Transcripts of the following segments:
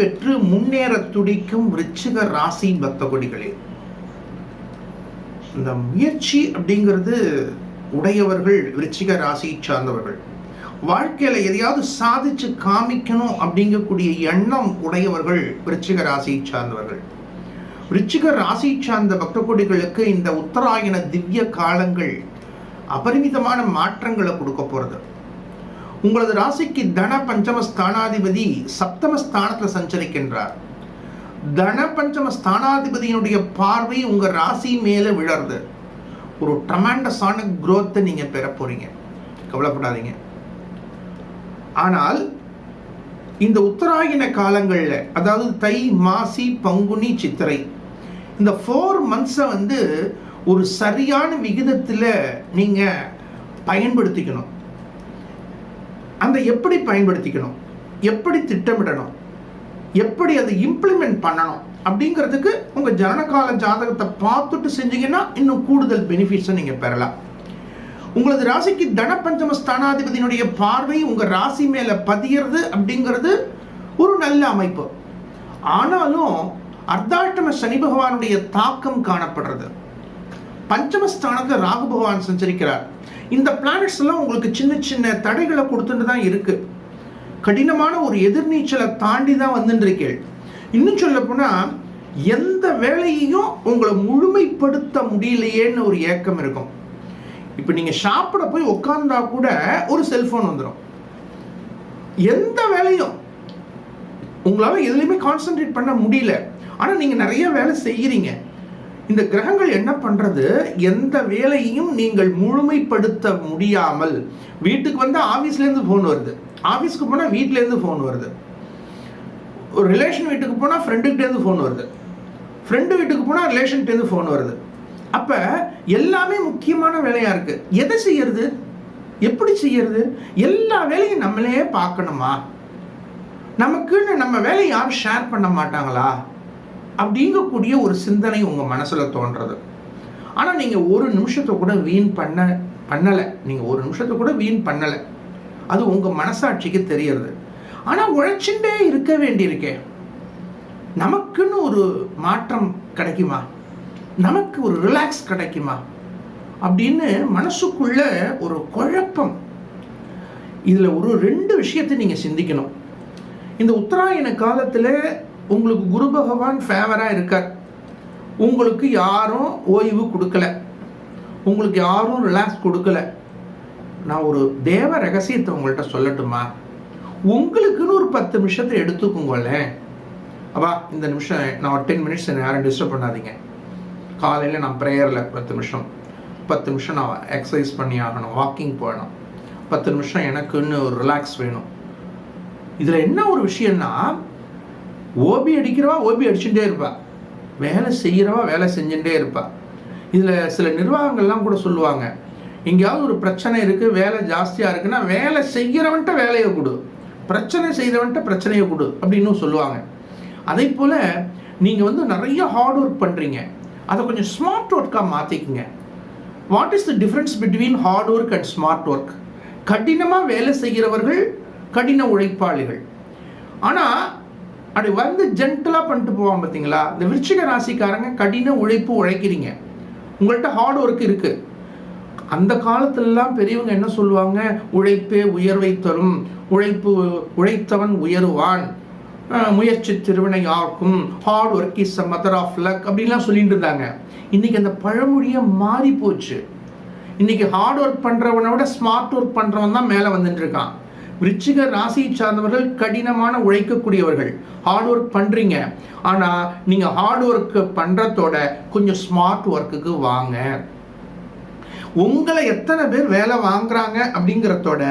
பெற்று முன்னேற துடிக்கும் ரிச்சிக ராசி பக்த கொடிகளே இந்த முயற்சி அப்படிங்கிறது உடையவர்கள் விருச்சிக ராசியை சார்ந்தவர்கள். வாழ்க்கையில எதையாவது சாதிச்சு காமிக்கணும் அப்படிங்கக்கூடிய எண்ணம் உடையவர்கள் விருச்சிக ராசியை சார்ந்தவர்கள். விருச்சிக ராசியை சார்ந்த பக்த கொடிகளுக்கு இந்த உத்தராயண திவ்ய காலங்கள் அபரிமிதமான மாற்றங்களை கொடுக்க போறது. உங்களது ராசிக்கு தன பஞ்சம ஸ்தானாதிபதி சப்தம ஸ்தானத்தில் சஞ்சரிக்கின்றார். தன பஞ்சம ஸ்தானாதிபதியினுடைய பார்வை உங்க ராசி மேலே விழருது ஒரு ட்ரமாண்டஸான குரோத்தை நீங்க பெற போறீங்க. கவலைப்படாதீங்க. ஆனால் இந்த உத்தராயண காலங்களில் அதாவது தை மாசி பங்குனி சித்திரை இந்த ஃபோர் மந்த்ஸை வந்து ஒரு சரியான விகிதத்தில் நீங்கள் பயன்படுத்திக்கணும். அந்த எப்படி பயன்படுத்திக்கணும்? எப்படி திட்டமிடணும்? எப்படி அதை இம்ப்ளிமெண்ட் பண்ணணும்? அப்படிங்கிறதுக்கு உங்கள் ஜனனகால ஜாதகத்தை பார்த்துட்டு செஞ்சீங்கன்னா இன்னும் கூடுதல் பெனிஃபிட்ஸை நீங்கள் பெறலாம். உங்களது ராசிக்கு தனப்பஞ்சம ஸ்தானாதிபதியினுடைய பார்வை உங்கள் ராசி மேலே பதியறது அப்படிங்கிறது ஒரு நல்ல அமைப்பு. ஆனாலும் அர்த்தாஷ்டம சனி பகவானுடைய தாக்கம் காணப்படுறது. பஞ்சமஸ்தானத்தில் ராகு பகவான் சஞ்சரிக்கிறார். இந்த பிளானட்ஸ் எல்லாம் உங்களுக்கு சின்ன சின்ன தடைகளை கொடுத்துட்டு தான் இருக்கு. கடினமான ஒரு எதிர்நீச்சலை தாண்டி தான் வந்துருக்கேள் இன்னும் சொல்ல போனால் எந்த வேலையையும் உங்களை முழுமைப்படுத்த முடியலையேன்னு ஒரு ஏக்கம் இருக்கும். இப்போ நீங்கள் சாப்பிட போய் உட்காந்தா கூட ஒரு செல்ஃபோன் வந்துடும் எந்த வேலையும் உங்களால் எதுலேயுமே கான்சென்ட்ரேட் பண்ண முடியல. ஆனால் நீங்கள் நிறைய வேலை செய்கிறீங்க இந்த கிரகங்கள் என்ன பண்ணுறது எந்த வேலையையும் நீங்கள் முழுமைப்படுத்த முடியாமல் வீட்டுக்கு வந்து ஆஃபீஸ்லேருந்து ஃபோன் வருது. ஆஃபீஸ்க்கு போனால் வீட்டிலேருந்து ஃபோன் வருது. ஒரு ரிலேஷன் வீட்டுக்கு போனால் ஃப்ரெண்டுக்கிட்டேருந்து ஃபோன் வருது. ஃப்ரெண்டு வீட்டுக்கு போனால் ரிலேஷன்கிட்டேருந்து ஃபோன் வருது. அப்போ எல்லாமே முக்கியமான வேலையாக இருக்குது எதை செய்யறது? எப்படி செய்யறது? எல்லா வேலையும் நம்மளே பார்க்கணுமா? நமக்குன்னு நம்ம வேலையை யாரும் ஷேர் பண்ண மாட்டாங்களா? அப்படிங்கக்கூடிய ஒரு சிந்தனை உங்கள் மனசில் தோன்றது. ஆனால் நீங்கள் ஒரு நிமிஷத்தை கூட வீண் பண்ண பண்ணலை. நீங்கள் ஒரு நிமிஷத்தை கூட வீண் பண்ணலை. அது உங்கள் மனசாட்சிக்கு தெரியறது. ஆனால் உழைச்சுட்டே இருக்க வேண்டியிருக்கே. நமக்குன்னு ஒரு மாற்றம் கிடைக்குமா? நமக்கு ஒரு ரிலாக்ஸ் கிடைக்குமா? அப்படின்னு மனசுக்குள்ள ஒரு குழப்பம். இதில் ஒரு ரெண்டு விஷயத்தை நீங்கள் சிந்திக்கணும். இந்த உத்தராயண காலத்தில் உங்களுக்கு குரு பகவான் ஃபேவராக இருக்கார். உங்களுக்கு யாரும் ஓய்வு கொடுக்கல. உங்களுக்கு யாரும் ரிலாக்ஸ் கொடுக்கல. நான் ஒரு தேவ ரகசியத்தை உங்கள்கிட்ட சொல்லட்டுமா? உங்களுக்குன்னு ஒரு பத்து நிமிஷத்தை எடுத்துக்கோங்களேன். அப்பா இந்த நிமிஷம் நான் ஒரு டென் மினிட்ஸ் என்ன யாரும் டிஸ்டர்ப் பண்ணாதீங்க. காலையில் நான் ப்ரேயரில் பத்து நிமிஷம். பத்து நிமிஷம் நான் எக்ஸசைஸ் பண்ணி ஆகணும் வாக்கிங் போகணும். பத்து நிமிஷம் எனக்குன்னு ஒரு ரிலாக்ஸ் வேணும். இதில் என்ன ஒரு விஷயம்னா ஓபி அடிக்கிறவா ஓபி அடிச்சுட்டே இருப்பா. வேலை செய்கிறவா வேலை செஞ்சுட்டே இருப்பா. இதில் சில நிர்வாகங்கள்லாம் கூட சொல்லுவாங்க. எங்கேயாவது ஒரு பிரச்சனை இருக்குது வேலை ஜாஸ்தியாக இருக்குன்னா வேலை செய்கிறவன்ட்ட வேலையை கொடு. பிரச்சனை செய்கிறவன்ட்ட பிரச்சனையை கொடு அப்படின்னு சொல்லுவாங்க. அதே போல் நீங்கள் வந்து நிறைய ஹார்ட் ஒர்க் பண்ணுறீங்க அதை கொஞ்சம் ஸ்மார்ட் ஒர்க்காக மாற்றிக்குங்க what is the difference between hard work and smart work கடினமாக வேலை செய்கிறவர்கள் கடின உழைப்பாளிகள். ஆனால் அப்படி வந்து ஜென்டலாக பண்ணிட்டு போவான் பார்த்தீங்களா? இந்த விருச்சிக ராசிக்காரங்க கடின உழைப்பு உழைக்கிறீங்க. உங்கள்கிட்ட ஹார்ட் ஒர்க் இருக்குது அந்த காலத்திலலாம் பெரியவங்க என்ன சொல்லுவாங்க? உழைப்பே உயர்வை தரும். உழைப்பு உழைத்தவன் உயருவான். முயற்சி திருவினை ஆக்கும் hard work is a mother of luck அப்படின்லாம் சொல்லிட்டு இருந்தாங்க. இன்னைக்கு அந்த பழமொழியை மாறி போச்சு இன்றைக்கி ஹார்ட் ஒர்க் பண்ணுறவனை விட ஸ்மார்ட் ஒர்க் பண்ணுறவன் தான் மேலே வந்துட்டு இருக்கான். விருச்சிக ராசியை சார்ந்தவர்கள் கடினமான உழைக்கக்கூடியவர்கள். ஹார்ட் ஒர்க் பண்ணுறீங்க ஆனால் நீங்கள் ஹார்ட் ஒர்க் பண்ணுறதோட கொஞ்சம் ஸ்மார்ட் ஒர்க்குக்கு வாங்க. உங்களை எத்தனை பேர் வேலை வாங்குறாங்க அப்படிங்கிறதோட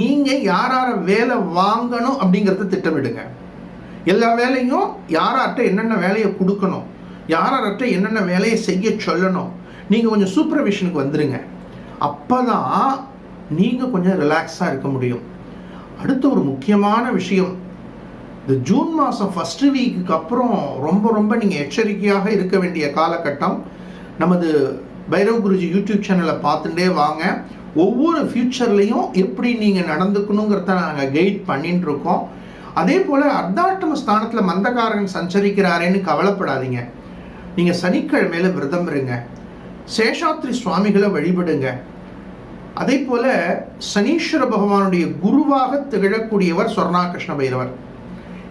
நீங்கள் யார் யார வேலை வாங்கணும் அப்படிங்கிறத திட்டமிடுங்க. எல்லா வேலையும் யாரார்ட்ட என்னென்ன வேலையை கொடுக்கணும் யாரார்ட்ட என்னென்ன வேலையை செய்ய சொல்லணும் நீங்கள் கொஞ்சம் சூப்பர்விஷனுக்கு வந்துடுங்க அப்போ தான் நீங்கள் கொஞ்சம் ரிலாக்ஸாக இருக்க முடியும். அடுத்த ஒரு முக்கியமான விஷயம் இந்த ஜூன் மாதம் ஃபஸ்ட்டு வீக்குக்கு அப்புறம் ரொம்ப ரொம்ப நீங்கள் எச்சரிக்கையாக இருக்க வேண்டிய காலகட்டம் நமது பைரவ் குருஜி யூடியூப் சேனலை பார்த்துட்டே வாங்க. ஒவ்வொரு ஃப்யூச்சர்லேயும் எப்படி நீங்கள் நடந்துக்கணுங்கிறத நாங்கள் கைட் பண்ணிட்டு இருக்கோம் அதே போல் அர்த்தாட்டம ஸ்தானத்தில் மந்தகாரன் சஞ்சரிக்கிறாரேன்னு கவலைப்படாதீங்க. நீங்கள் சனிக்கிழமையில விரதம் இருங்க. சேஷாத்ரி சுவாமிகளை வழிபடுங்க. அதே போல சனீஸ்வர பகவானுடைய குருவாக திகழக்கூடியவர் சொர்ணாகிருஷ்ண பைரவர்.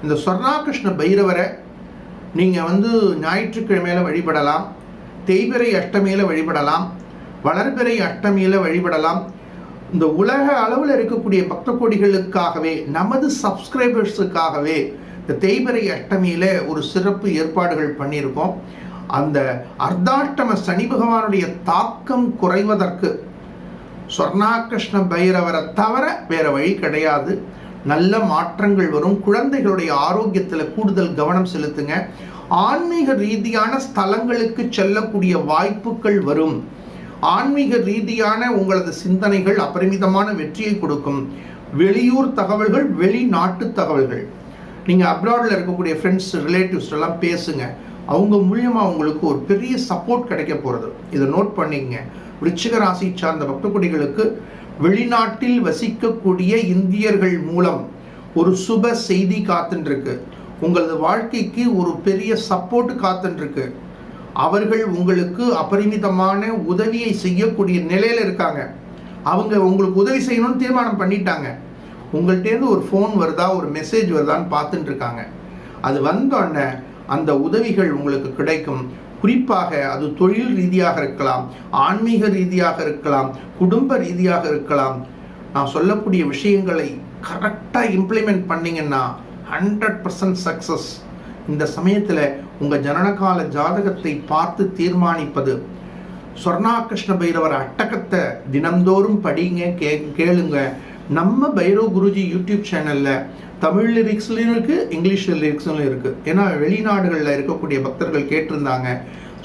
இந்த சொர்ணாகிருஷ்ண பைரவரை நீங்கள் வந்து ஞாயிற்றுக்கிழமையில் வழிபடலாம் தேய்பிறை அஷ்டமியில் வழிபடலாம் வளர்பிறை அஷ்டமியில் வழிபடலாம். இந்த உலக அளவில் இருக்கக்கூடிய பக்த கோடிகளுக்காகவே நமது சப்ஸ்கிரைபர்ஸுக்காகவே இந்த தேய்பிறை அஷ்டமியில் ஒரு சிறப்பு ஏற்பாடுகள் பண்ணியிருக்கோம். அந்த அர்த்தாஷ்டம சனி பகவானுடைய தாக்கம் குறைவதற்கு சொர்ணாகிருஷ்ண பைரவரை தவிர வேற வழி கிடையாது. நல்ல மாற்றங்கள் வரும். குழந்தைகளுடைய ஆரோக்கியத்தில் கூடுதல் கவனம் செலுத்துங்க. ஆன்மீக ரீதியான ஸ்தலங்களுக்கு செல்லக்கூடிய வாய்ப்புகள் வரும். ஆன்மீக ரீதியான உங்களது சிந்தனைகள் அபரிமிதமான வெற்றியை கொடுக்கும். வெளியூர் தகவல்கள் வெளிநாட்டு தகவல்கள். நீங்கள் அப்ராடில் இருக்கக்கூடிய ஃப்ரெண்ட்ஸ் ரிலேட்டிவ்ஸ் எல்லாம் பேசுங்க. அவங்க மூலியமாக உங்களுக்கு ஒரு பெரிய சப்போர்ட் கிடைக்க போகிறது இதை நோட் பண்ணிக்கங்க. விருச்சிக ராசி சார்ந்த பக்தகுடிகளுக்கு வெளிநாட்டில் வசிக்கக்கூடிய இந்தியர்கள் மூலம் ஒரு சுப செய்தி காத்துருக்கு உங்களது வாழ்க்கைக்கு ஒரு பெரிய சப்போர்ட் காத்துருக்கு அவர்கள் உங்களுக்கு அபரிமிதமான உதவியை செய்யக்கூடிய நிலையில் இருக்காங்க. அவங்க உங்களுக்கு உதவி செய்யணும்னு தீர்மானம் பண்ணிட்டாங்க. உங்கள்கிட்டேருந்து ஒரு ஃபோன் வருதா ஒரு மெசேஜ் வருதான்னு பார்த்துட்டு இருக்காங்க. அது வந்தோடனே அந்த உதவிகள் உங்களுக்கு கிடைக்கும். குறிப்பாக அது தொழில் ரீதியாக இருக்கலாம் ஆன்மீக ரீதியாக இருக்கலாம் குடும்ப ரீதியாக இருக்கலாம். நான் சொல்லக்கூடிய விஷயங்களை கரெக்டாக இம்ப்ளிமெண்ட் பண்ணீங்கன்னா ஹண்ட்ரட் பர்சன்ட் சக்ஸஸ் இந்த சமயத்தில் உங்கள் ஜனனகால ஜாதகத்தை பார்த்து தீர்மானிப்பது. சொர்ணாகிருஷ்ண பைரவர் அட்டகத்தை தினந்தோறும் படிங்க கே கேளுங்க. நம்ம பைரவ் குருஜி யூடியூப் சேனலில் தமிழ் லிரிக்ஸ்லையும் இருக்குது இங்கிலீஷ் லிரிக்ஸ்லையும் இருக்குது ஏன்னா வெளிநாடுகளில் இருக்கக்கூடிய பக்தர்கள் கேட்டிருந்தாங்க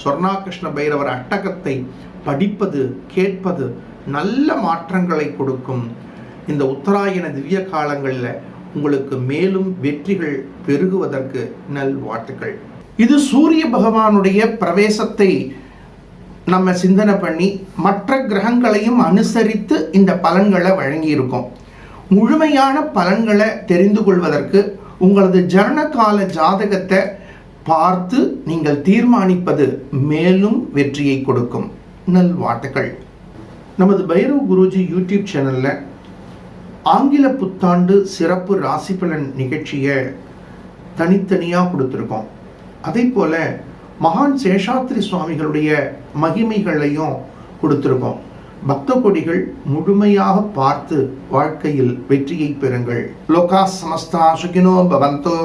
சொர்ணாகிருஷ்ண பைரவர் அட்டகத்தை படிப்பது கேட்பது நல்ல மாற்றங்களை கொடுக்கும். இந்த உத்தராயண திவ்ய காலங்களில் உங்களுக்கு மேலும் வெற்றிகள் பெருகுவதற்கு நல்வாழ்த்துக்கள். இது சூரிய பகவானுடைய பிரவேசத்தை நம்ம சிந்தனை பண்ணி மற்ற கிரகங்களையும் அனுசரித்து இந்த பலன்களை வழங்கியிருக்கோம். முழுமையான பலன்களை தெரிந்து கொள்வதற்கு உங்களது ஜனனகால ஜாதகத்தை பார்த்து நீங்கள் தீர்மானிப்பது மேலும் வெற்றியை கொடுக்கும். நல்வாழ்த்துக்கள் நமது பைரவ் குருஜி யூடியூப் சேனலில் ஆங்கில புத்தாண்டு சிறப்பு ராசி பலன் நிகழ்ச்சியை தனித்தனியாக கொடுத்துருக்கோம். அதே போல் மகான் சேஷாத்ரி சுவாமிகளுடைய மகிமைகளையும் கொடுத்துருக்கோம். பக்த கொடிகள் முழுமையாக பார்த்து வாழ்க்கையில் வெற்றியை பெறுங்கள். லோகா சமஸ்தா சுகினோ பவந்தோ.